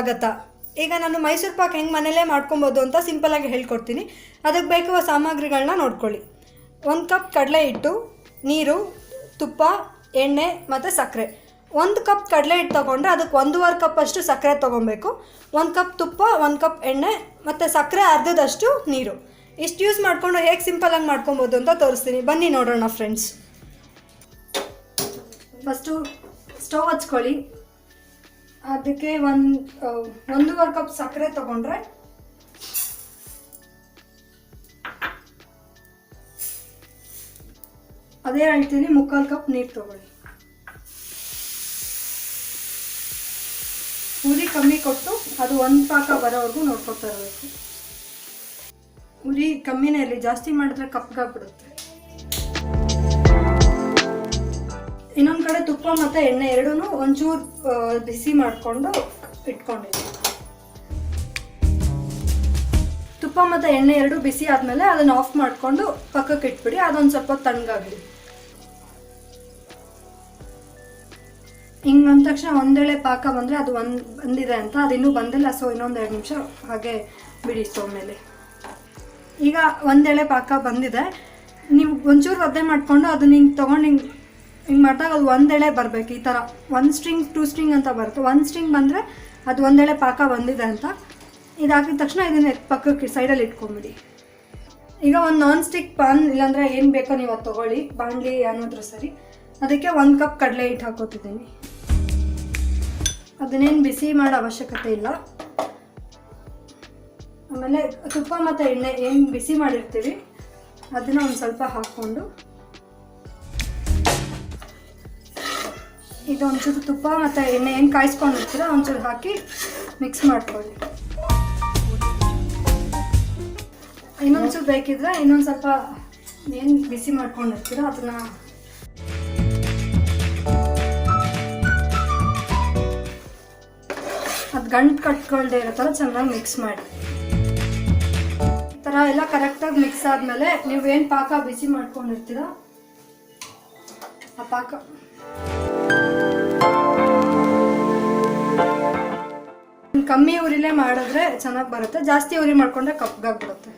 ಸ್ವಾಗತ. ಈಗ ನಾನು ಮೈಸೂರು ಪಾಕ್ ಹೆಂಗೆ ಮನೇಲೇ ಮಾಡ್ಕೊಬೋದು ಅಂತ ಸಿಂಪಲಾಗಿ ಹೇಳ್ಕೊಡ್ತೀನಿ. ಅದಕ್ಕೆ ಬೇಕುವ ಸಾಮಗ್ರಿಗಳನ್ನ ನೋಡ್ಕೊಳ್ಳಿ. ಒಂದು ಕಪ್ ಕಡಲೆ ಹಿಟ್ಟು ನೀರು, ತುಪ್ಪ, ಎಣ್ಣೆ ಮತ್ತು ಸಕ್ಕರೆ. ಒಂದು ಕಪ್ ಕಡಲೆ ಹಿಟ್ಟು ತೊಗೊಂಡ್ರೆ ಅದಕ್ಕೆ ಒಂದೂವರೆ ಕಪ್ ಅಷ್ಟು ಸಕ್ಕರೆ ತೊಗೊಬೇಕು. ಒಂದು ಕಪ್ ತುಪ್ಪ, ಒಂದು ಕಪ್ ಎಣ್ಣೆ ಮತ್ತು ಸಕ್ಕರೆ ಅರ್ಧದಷ್ಟು ನೀರು. ಇಷ್ಟು ಯೂಸ್ ಮಾಡಿಕೊಂಡು ಹೇಗೆ ಸಿಂಪಲಾಗಿ ಮಾಡ್ಕೊಬೋದು ಅಂತ ತೋರಿಸ್ತೀನಿ. ಬನ್ನಿ ನೋಡೋಣ ಫ್ರೆಂಡ್ಸ್ ಫಸ್ಟು ಸ್ಟವ್ ಹಚ್ಕೊಳ್ಳಿ. ಅದಕ್ಕೆ ಒಂದು ಒಂದೂವರೆ ಕಪ್ ಸಕ್ಕರೆ ತಗೊಂಡ್ರೆ ಅದೇ ಹೇಳ್ತೀನಿ, ಮುಕ್ಕಾಲು ಕಪ್ ನೀರು ತಗೊಳ್ಳಿ. ಉರಿ ಕಮ್ಮಿ ಕೊಟ್ಟು ಅದು ಒಂದು ಪಾಕ ಬರೋವರೆಗೂ ನೋಡ್ಕೊತಾ ಇರಬೇಕು. ಉರಿ ಕಮ್ಮಿನೇ ಇರಲಿ, ಜಾಸ್ತಿ ಮಾಡಿದ್ರೆ ಕಪ್ಗಾಗ್ಬಿಡುತ್ತೆ ಇನ್ನೊಂದು ಕಡೆ ತುಪ್ಪ ಮತ್ತು ಎಣ್ಣೆ ಎರಡೂ ಒಂಚೂರು ಬಿಸಿ ಮಾಡಿಕೊಂಡು ಇಟ್ಕೊಂಡಿದ್ದೀನಿ ತುಪ್ಪ ಮತ್ತು ಎಣ್ಣೆ ಎರಡು ಬಿಸಿ ಆದಮೇಲೆ ಅದನ್ನು ಆಫ್ ಮಾಡಿಕೊಂಡು ಪಕ್ಕಕ್ಕೆ ಇಟ್ಬಿಡಿ, ಅದೊಂದು ಸ್ವಲ್ಪ ತಣ್ಣಗಾಗಲಿ. ಹಿಂಗೆ ಅಂದ ತಕ್ಷಣ ಒಂದೇಳೆ ಪಾಕ ಬಂದರೆ ಅದು ಒಂದು, ಬಂದಿದೆ ಅಂತ, ಅದು ಇನ್ನೂ ಬಂದಿಲ್ಲ, ಸೊ ಇನ್ನೊಂದು ಎರಡು ನಿಮಿಷ ಹಾಗೆ ಬಿಡಿ ಸೊ ಮೇಲೆ. ಈಗ ಒಂದೇಳೆ ಪಾಕ ಬಂದಿದೆ. ನೀವು ಒಂಚೂರು ಒದ್ದೆ ಮಾಡಿಕೊಂಡು ಅದನ್ನ ಹಿಂಗೆ ತೊಗೊಂಡು ಹಿಂಗೆ ಹಿಂಗೆ ಮಾಡಿದಾಗ ಅದು ಒಂದೆಳೆ ಬರಬೇಕು, ಈ ಥರ ಒಂದು ಸ್ಟ್ರಿಂಗ್ ಟೂ ಸ್ಟ್ರಿಂಗ್ ಅಂತ ಬರುತ್ತೆ. ಒಂದು ಸ್ಟ್ರಿಂಗ್ ಬಂದರೆ ಅದು ಒಂದೆಳೆ ಪಾಕ ಬಂದಿದೆ ಅಂತ. ಇದಾಕಿದ ತಕ್ಷಣ ಇದನ್ನ ಪಕ್ಕಕ್ಕೆ ಸೈಡಲ್ಲಿ ಇಟ್ಕೊಂಬಿಡಿ. ಈಗ ಒಂದು ನಾನ್ ಸ್ಟಿಕ್ ಪಾನ್ ಇಲ್ಲಾಂದರೆ ಏನು ಬೇಕೋ ನೀವು ಅದು ತೊಗೊಳ್ಳಿ. ಬಾಣಲಿ ಅನ್ನೋದ್ರ ಸರಿ. ಅದಕ್ಕೆ ಒಂದು ಕಪ್ ಕಡಲೆ ಹಿಟ್ಟು ಹಾಕೋತಿದ್ದೀನಿ. ಅದನ್ನೇನು ಬಿಸಿ ಮಾಡೋ ಅವಶ್ಯಕತೆ ಇಲ್ಲ. ಆಮೇಲೆ ತುಪ್ಪ ಮತ್ತು ಎಣ್ಣೆ ಏನು ಬಿಸಿ ಮಾಡಿರ್ತೀವಿ, ಅದನ್ನು ಒಂದು ಸ್ವಲ್ಪ ಹಾಕ್ಕೊಂಡು ಇದು ಒಂಚೂರು ತುಪ್ಪ ಮತ್ತು ಎಣ್ಣೆ ಏನು ಕಾಯಿಸ್ಕೊಂಡಿರ್ತೀರ ಒಂಚೂರು ಹಾಕಿ ಮಿಕ್ಸ್ ಮಾಡ್ಕೊಳ್ಳಿ. ಇನ್ನೊಂಚೂರು ಬೇಕಿದ್ರೆ ಇನ್ನೊಂದು ಸ್ವಲ್ಪ ಏನು ಬಿಸಿ ಮಾಡ್ಕೊಂಡಿರ್ತೀರ ಅದನ್ನ ಅದು ಗಂಟು ಕಟ್ಕೊಳ್ದೆ ಇರೋ ಥರ ಚೆನ್ನಾಗಿ ಮಿಕ್ಸ್ ಮಾಡಿ. ಈ ಥರ ಎಲ್ಲ ಕರೆಕ್ಟಾಗಿ ಮಿಕ್ಸ್ ಆದಮೇಲೆ ನೀವು ಏನು ಪಾಕ ಬಿಸಿ ಮಾಡ್ಕೊಂಡಿರ್ತೀರ ಆ ಪಾಕ. ಕಮ್ಮಿ ಉರಿಲೇ ಮಾಡಿದ್ರೆ ಚೆನ್ನಾಗಿ ಬರುತ್ತೆ. ಜಾಸ್ತಿ ಉರಿ ಮಾಡಿಕೊಂಡ್ರೆ ಕಪ್ಪಗಾಗ್ಬಿಡುತ್ತೆ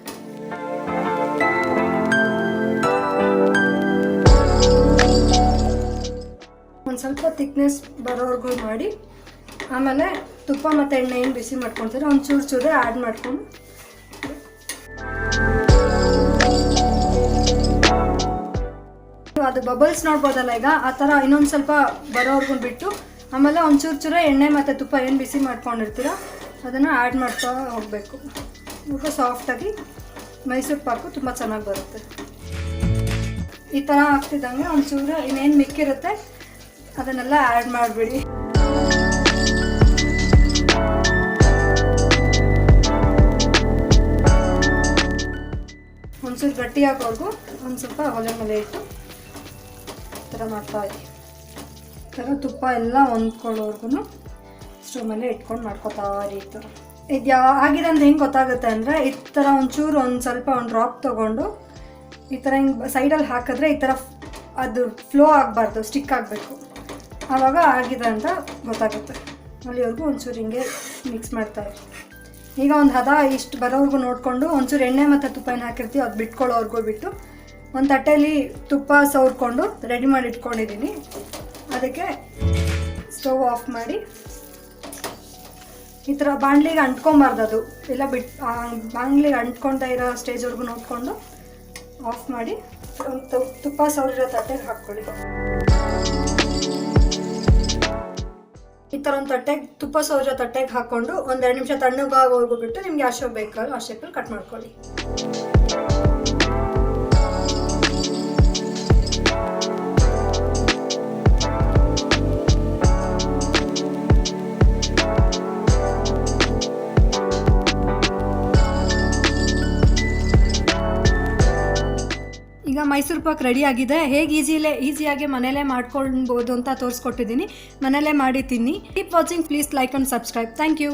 ಒಂದು ಸ್ವಲ್ಪ ತಿಕ್ನೆಸ್ ಬರೋವರೆಗೂ ಮಾಡಿ, ಆಮೇಲೆ ತುಪ್ಪ ಮತ್ತು ಎಣ್ಣೆ ಏನು ಬಿಸಿ ಮಾಡ್ಕೊಳ್ತೀರ ಒಂದು ಚೂರು ಚೂರು ಆ್ಯಡ್ ಮಾಡ್ಕೊಂಡು. ಅದು ಬಬಲ್ಸ್ ನೋಡ್ಬೋದಲ್ಲ ಈಗ, ಆ ಥರ ಇನ್ನೊಂದು ಸ್ವಲ್ಪ ಬರೋವರೆಗೂ ಬಿಟ್ಟು ಆಮೇಲೆ ಒಂಚೂರು ಚೂರು ಎಣ್ಣೆ ಮತ್ತು ತುಪ್ಪ ಏನು ಬಿಸಿ ಮಾಡ್ಕೊಂಡಿರ್ತೀರೋ, ಅದನ್ನು ಆ್ಯಡ್ ಮಾಡ್ತಾ ಹೋಗಬೇಕು. ಊಟ ಸಾಫ್ಟಾಗಿ ಮೈಸೂರು ಪಾಕು ತುಂಬ ಚೆನ್ನಾಗಿ ಬರುತ್ತೆ. ಈ ಥರ ಆಗ್ತಿದ್ದಂಗೆ ಒಂಚೂರು ಚೂರು ಇನ್ನೇನು ಮಿಕ್ಕಿರುತ್ತೆ, ಅದನ್ನೆಲ್ಲ ಆ್ಯಡ್ ಮಾಡಿಬಿಡಿ. ಒಂಚೂರು ಗಟ್ಟಿಯಾಗೋವರೆಗೂ ಒಂದು ಸ್ವಲ್ಪ ಒಲೆ ಮೇಲೆ ಇಟ್ಟು ಈ ಥರ ಮಾಡ್ತಾ ಇದ್ದೀವಿ ಥರ ತುಪ್ಪ ಎಲ್ಲ ಹೊಂದ್ಕೊಳ್ಳೋರ್ಗು ಸ್ಟವ್ ಮೇಲೆ ಇಟ್ಕೊಂಡು ಮಾಡ್ಕೋತಾ ಥರ. ಇದು ಯಾವ ಆಗಿದೆ ಅಂತ ಹೆಂಗೆ ಗೊತ್ತಾಗುತ್ತೆ ಅಂದರೆ ಈ ಥರ ಒಂಚೂರು ಒಂದು ಸ್ವಲ್ಪ ಒಂದು ಡ್ರಾಪ್ ತೊಗೊಂಡು ಈ ಥರ ಹಿಂಗೆ ಸೈಡಲ್ಲಿ ಹಾಕಿದ್ರೆ ಈ ಥರ ಅದು ಫ್ಲೋ ಆಗಬಾರ್ದು ಸ್ಟಿಕ್ ಆಗಬೇಕು. ಆವಾಗ ಆಗಿದೆ ಅಂತ ಗೊತ್ತಾಗುತ್ತೆ. ಅಲ್ಲಿವರೆಗೂ ಒಂಚೂರು ಹಿಂಗೆ ಮಿಕ್ಸ್ ಮಾಡ್ತಾ ಇರಿ. ಈಗ ಒಂದು ಹದ ಇಷ್ಟು ಬರೋವರೆಗೂ ನೋಡಿಕೊಂಡು ಒಂಚೂರು ಎಣ್ಣೆ ಮತ್ತು ತುಪ್ಪ ಏನು ಹಾಕಿರ್ತೀವಿ ಅದು ಬಿಟ್ಕೊಳ್ಳೋವರೆಗೂ ಬಿಟ್ಟು ಒಂದು ತಟ್ಟೆಯಲ್ಲಿ ತುಪ್ಪ ಸವರ್ಕೊಂಡು ರೆಡಿ ಮಾಡಿ ಇಟ್ಕೊಂಡಿದ್ದೀನಿ ಅದಕ್ಕೆ ಸ್ಟವ್ ಆಫ್ ಮಾಡಿ ಈ ಥರ ಬಾಣಲಿಗೆ ಅಂಟ್ಕೊಬಾರ್ದು ಅದು ಇಲ್ಲ ಬಿಟ್ ಬಾಣಲಿಗೆ ಅಂಟ್ಕೊಳ್ತಾ ಇರೋ ಸ್ಟೇಜ್ವರೆಗೂ ನೋಡಿಕೊಂಡು ಆಫ್ ಮಾಡಿ ಒಂದು ತುಪ್ಪ ಸವರಿರೋ ತಟ್ಟೆಗೆ ಹಾಕ್ಕೊಳ್ಳಿ. ಈ ಥರ ಒಂದು ತಟ್ಟೆಗೆ, ತುಪ್ಪ ಸೌರಿರೋ ತಟ್ಟೆಗೆ ಹಾಕ್ಕೊಂಡು ಒಂದೆರಡು ನಿಮಿಷ ತಣ್ಣಗಾಗೋವರೆಗೂ ಬಿಟ್ಟು ನಿಮಗೆ ಆ ಶೇಪ್ ಬೇಕಲ್ಲ ಆ ಶೇಪಲ್ಲಿ ಕಟ್ ಮಾಡ್ಕೊಳ್ಳಿ. ಮೈಸೂರು ಪಾಕ್ ರೆಡಿ ಆಗಿದೆ. ಹೇಗೆ ಈಸಿಲೇ ಈಸಿಯಾಗಿ ಮನೇಲೇ ಮಾಡ್ಕೊಳ್ಬೋದು ಅಂತ ತೋರಿಸ್ಕೊಟ್ಟಿದ್ದೀನಿ. ಮನೇಲೇ ಮಾಡಿ ತಿನ್ನಿ. Keep watching please like and subscribe thank you